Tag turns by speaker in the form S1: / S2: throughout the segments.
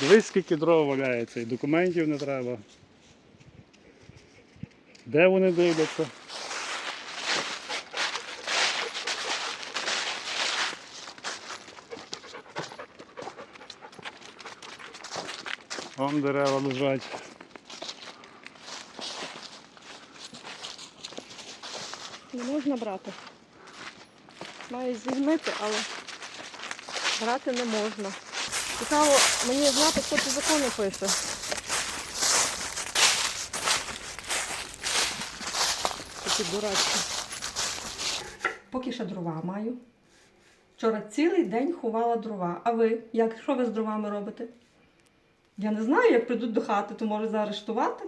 S1: Дивись, скільки дров валяється, і документів не треба. Де вони дивляться? Вон дерева лежать.
S2: Не можна брати. Має звільнити, але брати не можна. Цікаво мені знати, хто ці закони пише. Такі дурачки. Поки ще дрова маю. Вчора цілий день ховала дрова. А ви? Як? Що ви з дровами робите? Я не знаю, як прийдуть до хати, то може заарештувати.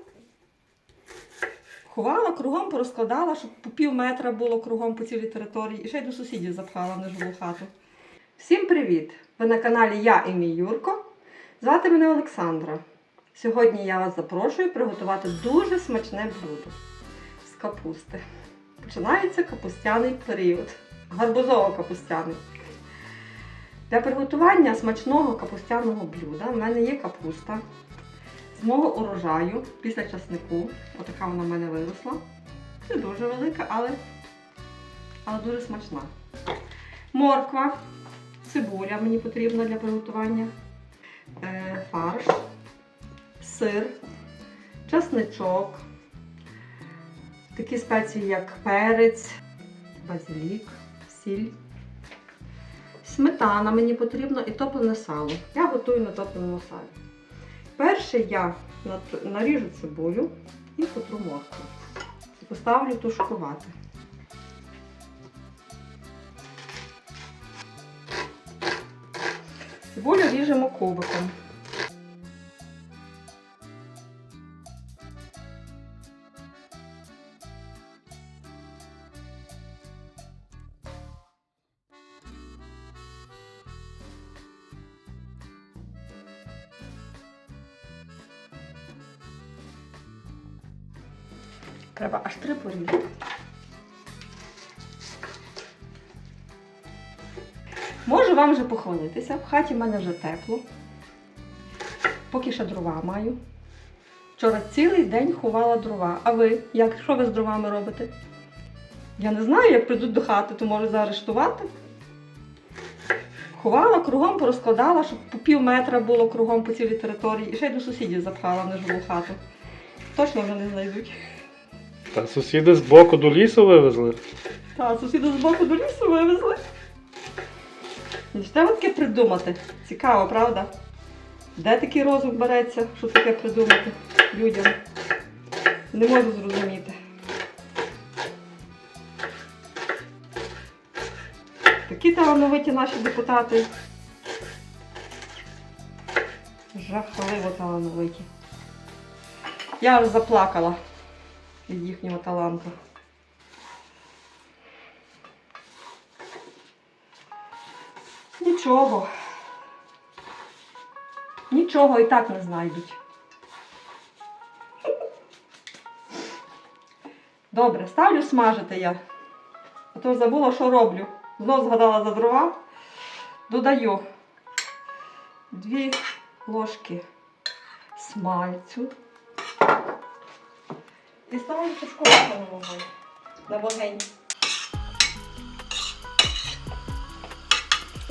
S2: Ховала кругом, порозкладала, щоб по пів метра було кругом по цілій території. І ще й до сусідів запхала в нежилу хату. Всім привіт! Ви на каналі Я і мій Юрко. Звати мене Олександра. Сьогодні я вас запрошую приготувати дуже смачне блюдо з капусти. Починається капустяний період. Гарбузово-капустяний. Для приготування смачного капустяного блюда в мене є капуста з мого урожаю після часнику. Отака вона в мене виросла. Не дуже велика, але, але дуже смачна. Морква, цибуля мені потрібна для приготування, е, фарш, сир, часничок, такі спеції, як перець, базилік, сіль. Сметана мені потрібно і топлене сало. Я готую на топленому салі. Перше я наріжу цибулю і потру моркву. Поставлю тушкувати. Цибулю ріжемо кубиком. Треба аж три порізати. Вам вже похвалитися. В хаті в мене вже тепло. Поки ще дрова маю. Вчора цілий день ховала дрова. А ви? Як? Що ви з дровами робите? Я не знаю, як прийдуть до хати, то може заарештувати. Ховала кругом, порозкладала, щоб по пів метра було кругом по цілій території. І ще й до сусідів запхала в нежилу хату. Точно вже не знайдуть.
S1: Та сусіди з боку до лісу вивезли.
S2: Та, сусіди з боку до лісу вивезли. Що треба таке придумати? Цікаво, правда? Де такий розум береться, що таке придумати людям? Не можу зрозуміти. Такі талановиті наші депутати. Жахливо талановиті. Я аж заплакала від їхнього таланту. Нічого. Нічого і так не знайдуть. Добре, ставлю смажити я. А то забула, що роблю. Знов згадала за дрова. Додаю дві ложки смальцю. І ставлю тушкувати на вогонь. На вогонь.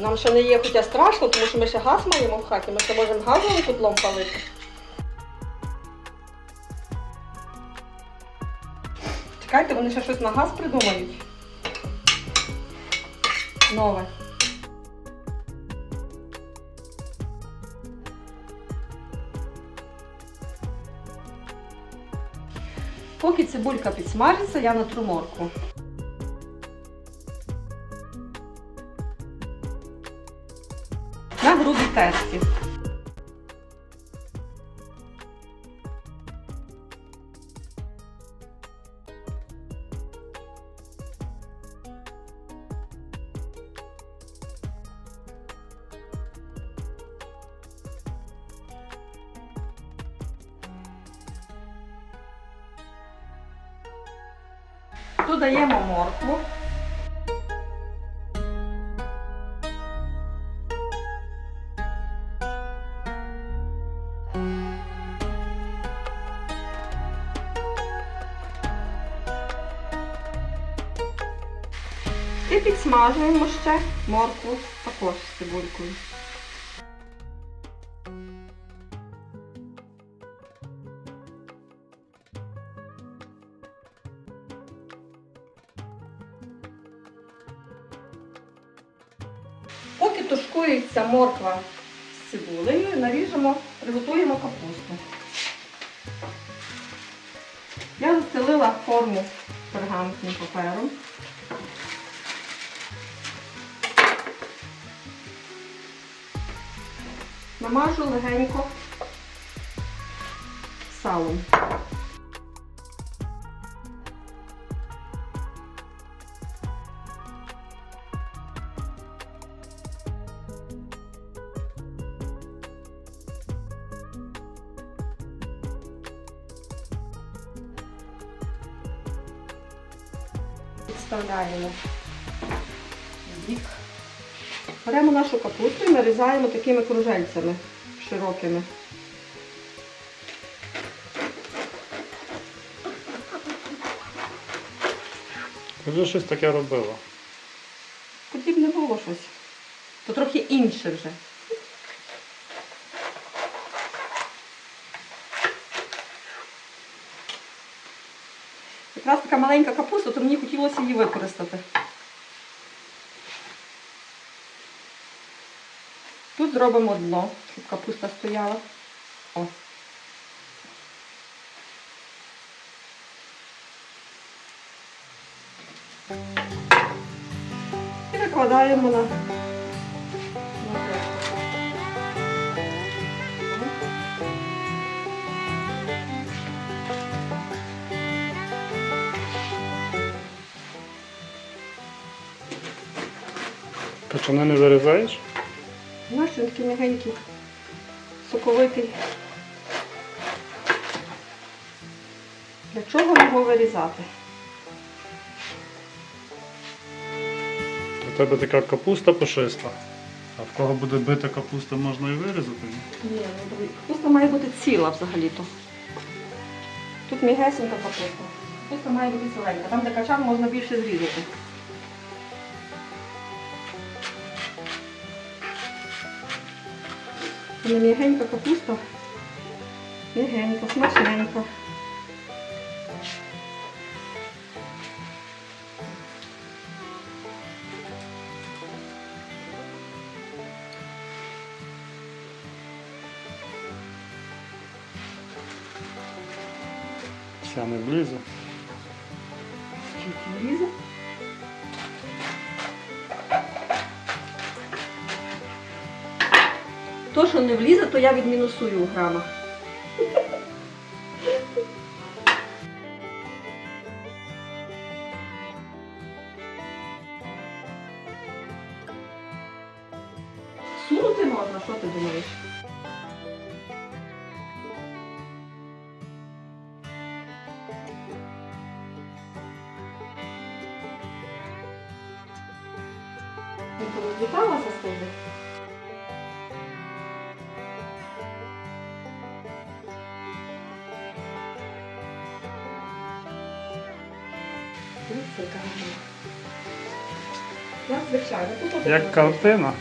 S2: Нам ще не є хоча страшно, тому що ми ще газ маємо в хаті, ми ще можемо газовим котлом палити. Чекайте, вони ще щось на газ придумають. Нове. Поки цибулька підсмажиться, я натру моркву. Терці. Додаємо моркву. Підсмажуємо ще моркву також з цибулькою. Поки тушкується морква з цибулею, наріжемо, приготуємо капусту. Я застелила форму пергаментним папером. Намажу легенько салом. Підставляємо в бік. Беремо нашу капусту і нарізаємо такими кружельцями широкими.
S1: Вже щось таке робила.
S2: Подібне було щось. То трохи інше вже. Якраз така маленька капуста, то мені хотілося її використати. Зробимо дно, щоб капуста стояла. О. І викладаємо на, на деску.
S1: Качани не вирізаєш?
S2: Він такий м'ягенький, соковитий. Для чого його вирізати?
S1: У тебе така капуста пушиста. А в кого буде бита капуста, можна і вирізати.
S2: Ні, не. Капуста має бути ціла взагалі-то. Тут мігесенька капуста. Капуста має бути ціленька. Там, де качан, можна більше зрізати. Вона м'ягенька капуста. М'ягенька, смачненька.
S1: Вся не влізе.
S2: Скільки влізе? То, що не влізе, то я відмінусую у грамах. Сунути можна, що ти думаєш? Не порозліталася з тебе? Як
S1: картина.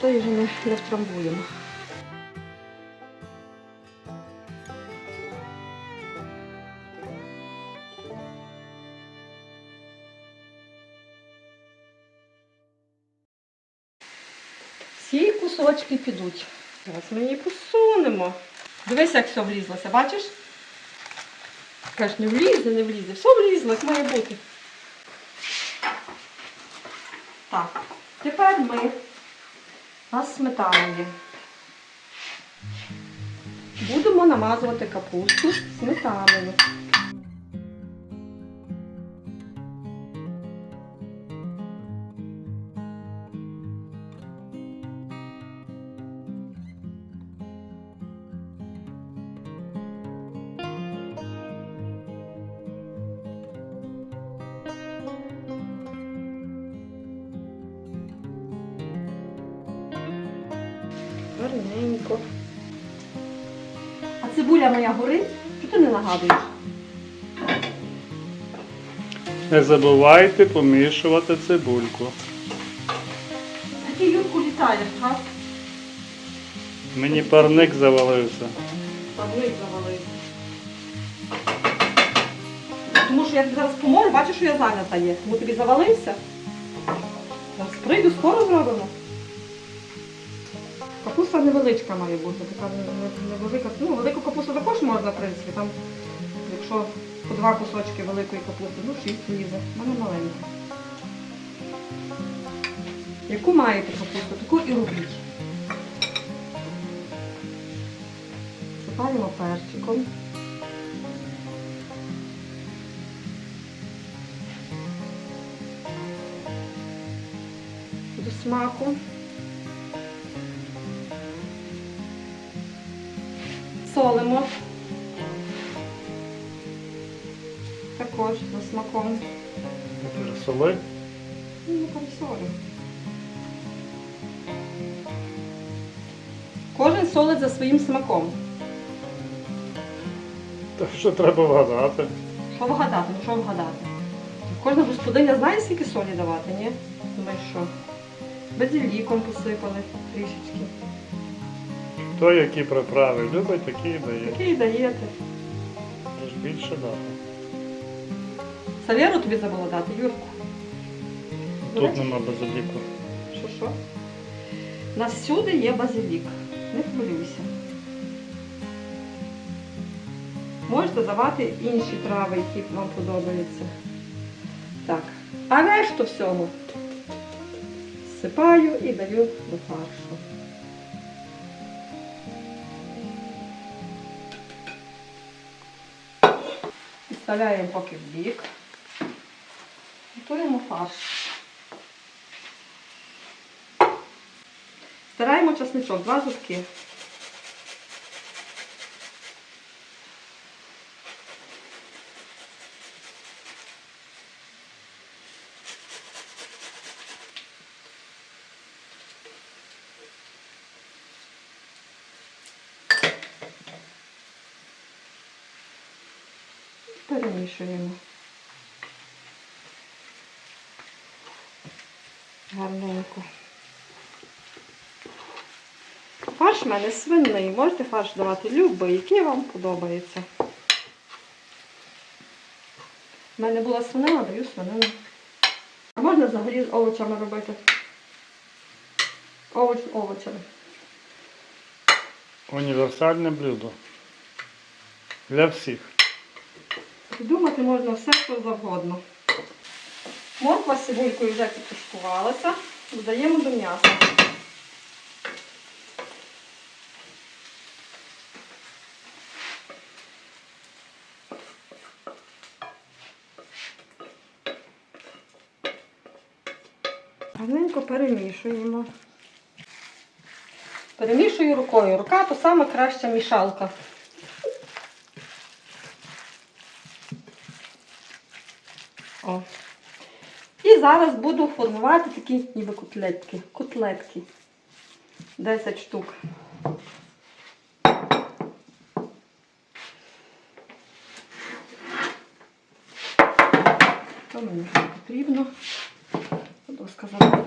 S2: То її вже не, не втрамбуємо. Всі кусочки підуть. Зараз ми її посунемо. Дивись, як все влізлося, бачиш? Кажеш, не влізе, не влізе. Все влізло, як має бути. Так, тепер ми у нас. Будемо намазувати капусту сметаною. Гарненько. А цибуля моя горить? Що ти не нагадуєш?
S1: Не забувайте помішувати цибульку.
S2: А ти Юрку літаєш, га?
S1: Мені парник завалився.
S2: Павлик завалив. Тому що я тобі зараз поможу, бачиш, що я зайнята є. Тому тобі завалився. Зараз прийду, скоро зробимо. Капуста невеличка має бути, така не- не- невелика. Ну, велику капусту також можна, в принципі. Там, якщо по два кусочки великої капусти, ну шість лізе. У мене маленька. Яку маєте капусту, таку і робіть. Запалимо перчиком. До смаку. Солимо. Також за смаком.
S1: Пересоли.
S2: Ну, пересолимо. Кожен солить за своїм смаком.
S1: Та що треба вгадати?
S2: Що вгадати? Ну що вгадати? Кожна господиня знає, скільки солі давати, ні? Думаєш, що? Базиліком посипали трішечки.
S1: Хто які приправи любить, такі і дає.
S2: Таке і даєте.
S1: Тож більше дати.
S2: Савєру тобі забула дати, Юрку.
S1: Тут нема базиліку.
S2: Що що? У нас всюди є базилік. Не хвилюйся. Можете давати інші трави, які вам подобаються. Так. А решту всього сипаю і даю до фаршу. Підставляємо поки в бік. Готуємо фарш. Стираємо часничок, два зубки. Перемішуємо. Гарненько. Фарш в мене свиний. Можете фарш давати любий, який вам подобається. У мене була свинина, даю свинину. А можна взагалі з овочами робити. Овоч з овочами.
S1: Універсальне блюдо. Для всіх.
S2: Придумати можна все, що завгодно. Морква з цибулькою вже підтушкувалася. Додаємо до м'яса. Гарненько перемішуємо. Перемішую рукою. Рука то саме краща мішалка. О. І зараз буду формувати такі ніби котлетки. Котлетки. 10 штук. То мені вже не потрібно. Буду сказати.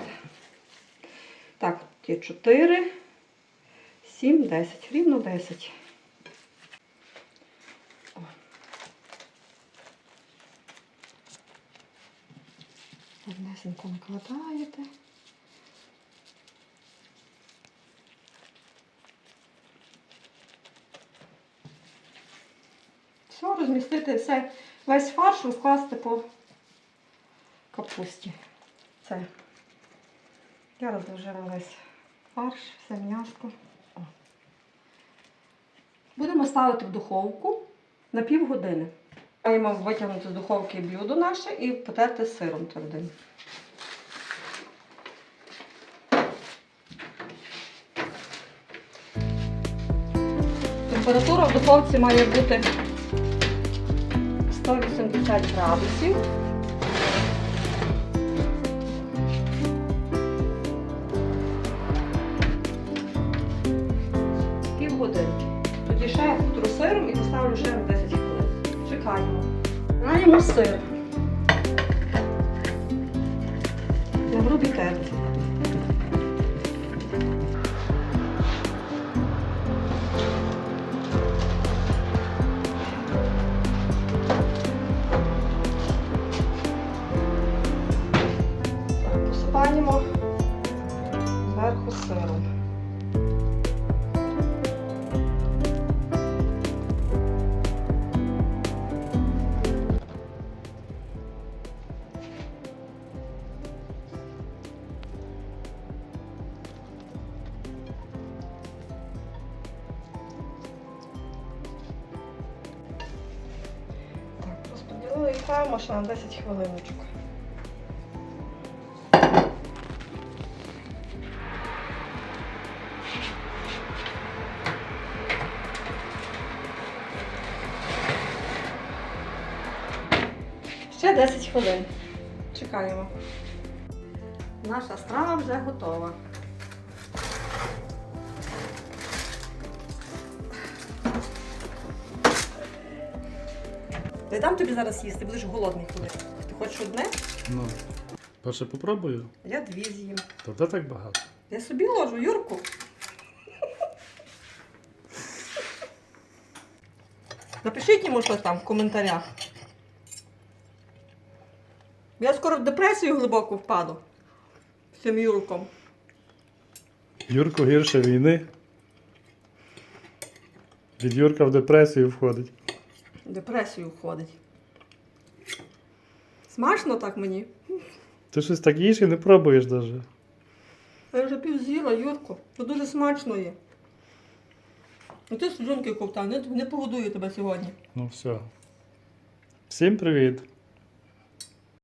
S2: Так, є 4, 7, 10. Рівно 10. Гарнесенько накладаєте. Все, розмістити все, весь фарш розкласти по капусті. Це. Я розложила весь фарш, все м'яско. Будемо ставити в духовку на півгодини. Маємо витягнути з духовки блюдо наше і потерти сиром твердим. Температура в духовці має бути 180 градусів. Півгодинки. Тоді ще потру сиром і поставлю ще висипаємо. Маємо сир. На грубій. І на 10 хвилиночок. Ще 10 хвилин. Чекаємо. Наша страва вже готова. Не дам тобі зараз їсти, будеш голодний коли. Ти хочеш одне?
S1: Ну. Перше попробую.
S2: Я дві з'їм.
S1: То де так багато?
S2: Я собі ложу, Юрку. Напишіть йому щось там в коментарях. Я скоро в депресію глибоко впаду з цим Юрком.
S1: Юрко гірше війни. Від Юрка в депресію входить.
S2: В депресію входить. Смачно так мені.
S1: Ти щось так їш і не пробуєш навіть.
S2: Я вже пів з'їла, Юрко. Це дуже смачно є. Ну ти суджунки ковтав, не, не погодую тебе сьогодні.
S1: Ну все. Всім привіт!